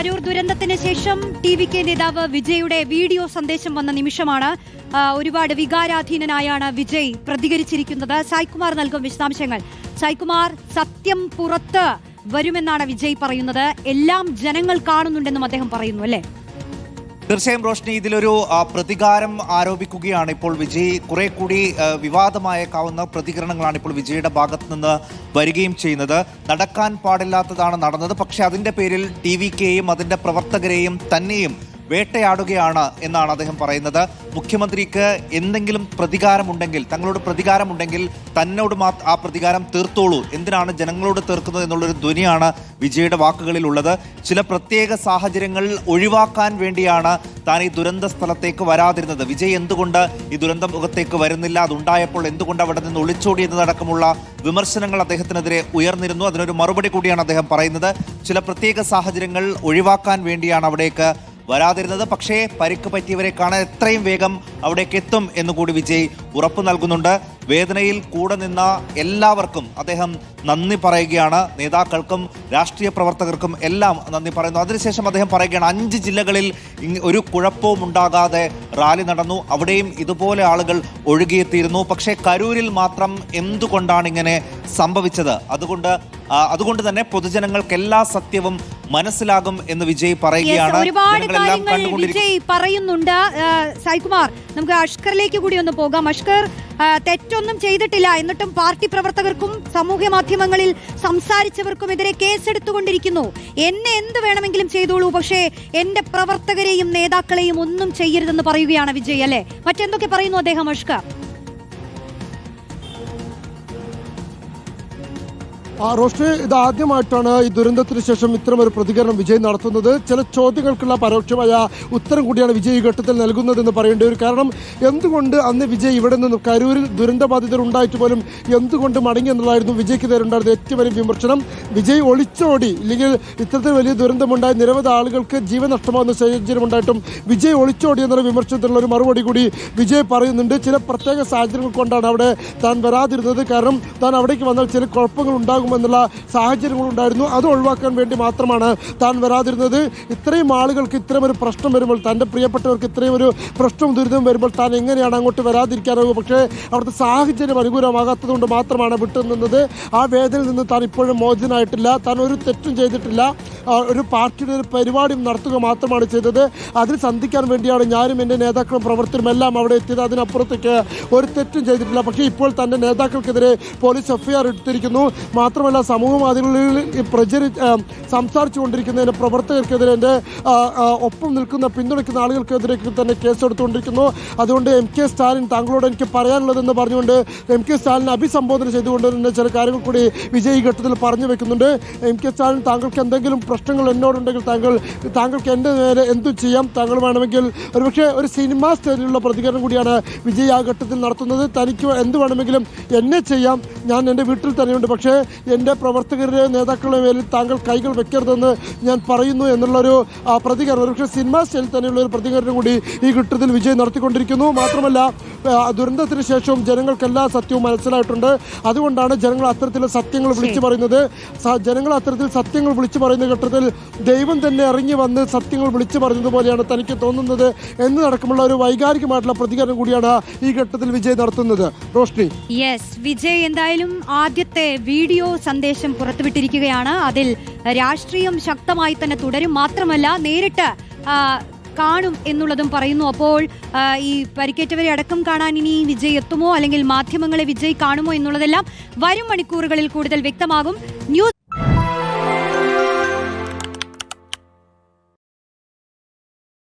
കരൂർ ദുരന്തത്തിന് ശേഷം T V K നേതാവ് വിജയുടെ വീഡിയോ സന്ദേശം വന്ന നിമിഷമാണ് ഒരുപാട് വികാരാധീനനായാണ് വിജയ് പ്രതികരിച്ചിരിക്കുന്നത്. സായ്കുമാർ നൽകും വിശദാംശങ്ങൾ. സായ്കുമാർ സത്യം പുറത്ത് വരുമെന്നാണ് വിജയ് പറയുന്നത്. എല്ലാം ജനങ്ങൾ കാണുന്നുണ്ടെന്നും അദ്ദേഹം പറയുന്നു അല്ലേ? തീർച്ചയായും റോഷ്നി ഇതിലൊരു പ്രതികാരം ആരോപിക്കുകയാണ്. ഇപ്പോൾ വിജയ് കുറെ കൂടി വിവാദമായേക്കാവുന്ന പ്രതികരണങ്ങളാണ് ഇപ്പോൾ വിജയുടെ ഭാഗത്ത് നിന്ന് വരികയും ചെയ്യുന്നത്. നടക്കാൻ പാടില്ലാത്തതാണ് നടന്നത്. പക്ഷേ അതിന്റെ പേരിൽ ടി വി കെയും അതിന്റെ പ്രവർത്തകരെയും തന്നെയും വേട്ടയാടുകയാണ് എന്നാണ് അദ്ദേഹം പറയുന്നത്. മുഖ്യമന്ത്രിക്ക് എന്തെങ്കിലും പ്രതികാരമുണ്ടെങ്കിൽ തങ്ങളോട് പ്രതികാരമുണ്ടെങ്കിൽ തന്നോട് മാ- ആ പ്രതികാരം തീർത്തോളൂ. എന്തിനാണ് ജനങ്ങളോട് തീർക്കുന്നത് എന്നുള്ളൊരു ധ്വനിയാണ് വിജയുടെ വാക്കുകളിൽ ഉള്ളത് ചില പ്രത്യേക സാഹചര്യങ്ങൾ ഒഴിവാക്കാൻ വേണ്ടിയാണ് താൻ ഈ ദുരന്ത സ്ഥലത്തേക്ക് വരാതിരുന്നത്. വിജയ് എന്തുകൊണ്ട് ഈ ദുരന്ത മുഖത്തേക്ക് വരുന്നില്ല? അതുണ്ടായപ്പോൾ എന്തുകൊണ്ട് അവിടെ നിന്ന് ഒളിച്ചോടിയതടക്കമുള്ള വിമർശനങ്ങൾ അദ്ദേഹത്തിനെതിരെ ഉയർന്നിരുന്നു. അതിനൊരു മറുപടി കൂടിയാണ് അദ്ദേഹം പറയുന്നത്. ചില പ്രത്യേക സാഹചര്യങ്ങൾ ഒഴിവാക്കാൻ വേണ്ടിയാണ് അവിടേക്ക് വരാതിരുന്നത്. പക്ഷേ പരിക്ക് പറ്റിയവരെ കാണാൻ എത്രയും വേഗം അവിടേക്ക് എത്തും എന്ന് കൂടി വിജയ് ഉറപ്പ് നൽകുന്നുണ്ട്. വേദനയിൽ കൂടെ നിന്ന എല്ലാവർക്കും അദ്ദേഹം നന്ദി പറയുകയാണ്. നേതാക്കൾക്കും രാഷ്ട്രീയ പ്രവർത്തകർക്കും എല്ലാം നന്ദി പറയുന്നു. അതിനുശേഷം അദ്ദേഹം പറയുകയാണ് അഞ്ച് ജില്ലകളിൽ ഒരു കുഴപ്പവും ഉണ്ടാകാതെ റാലി നടന്നു. അവിടെയും ഇതുപോലെ ആളുകൾ ഒഴുകിയെത്തിയിരുന്നു. പക്ഷേ കരൂരിൽ മാത്രം എന്തുകൊണ്ടാണ് ഇങ്ങനെ സംഭവിച്ചത്? അതുകൊണ്ട് അതുകൊണ്ട് തന്നെ പൊതുജനങ്ങൾക്ക് എല്ലാ സത്യവും മനസ്സിലാകും എന്ന് വിജയ് പറയുകയാണ്. ഒരുപാട് കാര്യങ്ങൾ വിജയ് പറയുന്നുണ്ട്. സായ്കുമാർ നമുക്ക് അഷ്കറിലേക്ക് കൂടി ഒന്ന് പോകാം. അഷ്കർ തെറ്റൊന്നും ചെയ്തിട്ടില്ല. എന്നിട്ടും പാർട്ടി പ്രവർത്തകർക്കും സാമൂഹ്യ മാധ്യമങ്ങളിൽ സംസാരിച്ചവർക്കുമെതിരെ കേസെടുത്തുകൊണ്ടിരിക്കുന്നു. എന്നെ എന്ത് വേണമെങ്കിലും ചെയ്തോളൂ. പക്ഷേ എന്റെ പ്രവർത്തകരെയും നേതാക്കളെയും ഒന്നും ചെയ്യരുതെന്ന് പറയുകയാണ് വിജയ് അല്ലെ? മറ്റെന്തൊക്കെ പറയുന്നു അദ്ദേഹം അഷ്കർ? ആ റോഷ്നി ഇത് ആദ്യമായിട്ടാണ് ഈ ദുരന്തത്തിന് ശേഷം ഇത്തരമൊരു പ്രതികരണം വിജയ് നടത്തുന്നത്. ചില ചോദ്യങ്ങൾക്കുള്ള പരോക്ഷമായ ഉത്തരം കൂടിയാണ് വിജയ് ഈ ഘട്ടത്തിൽ നൽകുന്നതെന്ന് പറയേണ്ടി വരും. കാരണം എന്തുകൊണ്ട് അന്ന് വിജയ് ഇവിടെ നിന്ന് കരൂരിൽ ദുരന്തബാധിതർ ഉണ്ടായിട്ട് പോലും എന്തുകൊണ്ട് മടങ്ങി എന്നുള്ളതായിരുന്നു വിജയ്ക്ക് നേരെ ഉണ്ടായിരുന്ന ഏറ്റവും വലിയ വിമർശനം. വിജയ് ഒളിച്ചോടി ഇല്ലെങ്കിൽ ഇത്തരത്തിൽ വലിയ ദുരന്തമുണ്ടായ നിരവധി ആളുകൾക്ക് ജീവൻ നഷ്ടമാകുന്ന സാഹചര്യം ഉണ്ടായിട്ടും വിജയ് ഒളിച്ചോടി എന്നൊരു വിമർശനത്തിനുള്ള ഒരു മറുപടി കൂടി വിജയ് പറയുന്നുണ്ട്. ചില പ്രത്യേക സാഹചര്യങ്ങൾ കൊണ്ടാണ് അവിടെ താൻ വരാതിരുന്നത്. കാരണം താൻ അവിടേക്ക് വന്നാൽ ചില കുഴപ്പങ്ങൾ ഉണ്ടാകുമെന്നുള്ള സാഹചര്യങ്ങൾ ഉണ്ടായിരുന്നു അത് ഒഴിവാക്കാൻ വേണ്ടി മാത്രമാണ് താൻ വരാതിരുന്നത്. ഇത്രയും ആളുകൾക്ക് ഇത്രയും ഒരു പ്രശ്നം വരുമ്പോൾ തന്റെ പ്രിയപ്പെട്ടവർക്ക് ഇത്രയും ഒരു പ്രശ്നം ദുരിതം വരുമ്പോൾ താൻ എങ്ങനെയാണ് അങ്ങോട്ട് വരാതിരിക്കാനാവുക? പക്ഷേ അവിടുത്തെ സാഹചര്യം അനുകൂലമാകാത്തത് കൊണ്ട് മാത്രമാണ് വിട്ടുനിന്നത്. ആ വേദനയിൽ നിന്ന് താൻ ഇപ്പോഴും മോചനായിട്ടില്ല താൻ ഒരു തെറ്റും ചെയ്തിട്ടില്ല. ഒരു പാർട്ടിയുടെ ഒരു പരിപാടിയും നടത്തുക മാത്രമാണ് ചെയ്തത്. അതിൽ സന്ധിക്കാൻ വേണ്ടിയാണ് ഞാനും എന്റെ നേതാക്കളും പ്രവർത്തകരും എല്ലാം അവിടെ എത്തിയത്. അതിനപ്പുറത്തേക്ക് ഒരു തെറ്റും ചെയ്തിട്ടില്ല. പക്ഷേ ഇപ്പോൾ തന്റെ നേതാക്കൾക്കെതിരെ പോലീസ് എഫ്ഐആർ എടുത്തിരിക്കുന്നു. മാത്രമല്ല സമൂഹ മാധ്യമങ്ങളിൽ പ്രചരി സംസാരിച്ചു സംസാരിച്ചുകൊണ്ടിരിക്കുന്ന എന്റെ പ്രവർത്തകർക്കെതിരെ എന്റെ ഒപ്പം നിൽക്കുന്ന പിന്തുണയ്ക്കുന്ന ആളുകൾക്കെതിരെ തന്നെ കേസെടുത്തുകൊണ്ടിരിക്കുന്നു അതുകൊണ്ട് എം കെ സ്റ്റാലിൻ താങ്കളോട് എനിക്ക് പറയാനുള്ളതെന്ന് പറഞ്ഞുകൊണ്ട് എം കെ സ്റ്റാലിനെ അഭിസംബോധന ചെയ്തുകൊണ്ട് തന്നെ ചില കാര്യങ്ങൾ കൂടി വിജയ് ഘട്ടത്തിൽ പറഞ്ഞു വെക്കുന്നുണ്ട്. എം കെ സ്റ്റാലിൻ താങ്കൾക്ക് എന്തെങ്കിലും പ്രശ്നങ്ങൾ എന്നോടുണ്ടെങ്കിൽ താങ്കൾ താങ്കൾക്ക് എന്റെ നേരെ എന്തു ചെയ്യാം താങ്കൾ വേണമെങ്കിൽ. ഒരുപക്ഷെ ഒരു സിനിമാ സ്റ്റൈലിലുള്ള പ്രതികരണം കൂടിയാണ് വിജയ് ആ ഘട്ടത്തിൽ നടത്തുന്നത്. തനിക്ക് എന്ത് വേണമെങ്കിലും എന്നെ ചെയ്യാം. ഞാൻ എന്റെ വീട്ടിൽ തന്നെയുണ്ട്. പക്ഷേ എന്റെ പ്രവർത്തകരുടെ നേതാക്കളുടെ മേലിൽ താങ്കൾ കൈകൾ വെക്കരുതെന്ന് ഞാൻ പറയുന്നു എന്നുള്ളൊരു പ്രതികരണം. ഒരുപക്ഷെ സിനിമാ സ്റ്റൈലിൽ തന്നെയുള്ള ഒരു പ്രതികരണം കൂടി ഈ ഘട്ടത്തിൽ വിജയ് നടത്തിക്കൊണ്ടിരിക്കുന്നു. മാത്രമല്ല ദുരന്തത്തിന് ശേഷവും ജനങ്ങൾക്കെല്ലാ സത്യവും മനസ്സിലായിട്ടുണ്ട്. അതുകൊണ്ടാണ് ജനങ്ങൾ അത്തരത്തിലുള്ള സത്യങ്ങൾ വിളിച്ചു പറയുന്നത്. ജനങ്ങൾ അത്തരത്തിൽ സത്യങ്ങൾ വിളിച്ചു പറയുന്ന ഘട്ടത്തിൽ ദൈവം തന്നെ ഇറങ്ങി വന്ന് സത്യങ്ങൾ വിളിച്ചു പറഞ്ഞതുപോലെയാണ് തനിക്ക് തോന്നുന്നത് എന്ന് നടക്കുമുള്ള ഒരു വൈകാരികമായിട്ടുള്ള പ്രതികരണം കൂടിയാണ് ഈ ഘട്ടത്തിൽ വിജയ് നടത്തുന്നത്. റോഷ്നി. യെസ് വിജയ് എന്തായാലും ആദ്യത്തെ വീഡിയോ സന്ദേശം പുറത്തുവിട്ടിരിക്കുകയാണ്. അതിൽ രാഷ്ട്രീയം ശക്തമായി തന്നെ തുടരും. മാത്രമല്ല നേരിട്ട് കാണും എന്നുള്ളതും പറയുന്നു. അപ്പോൾ ഈ പരിക്കേറ്റവരെ അടക്കം കാണാൻ ഇനി വിജയ് എത്തുമോ? അല്ലെങ്കിൽ മാധ്യമങ്ങളെ വിജയ് കാണുമോ എന്നുള്ളതെല്ലാം വരും മണിക്കൂറുകളിൽ കൂടുതൽ വ്യക്തമാകും. ന്യൂസ്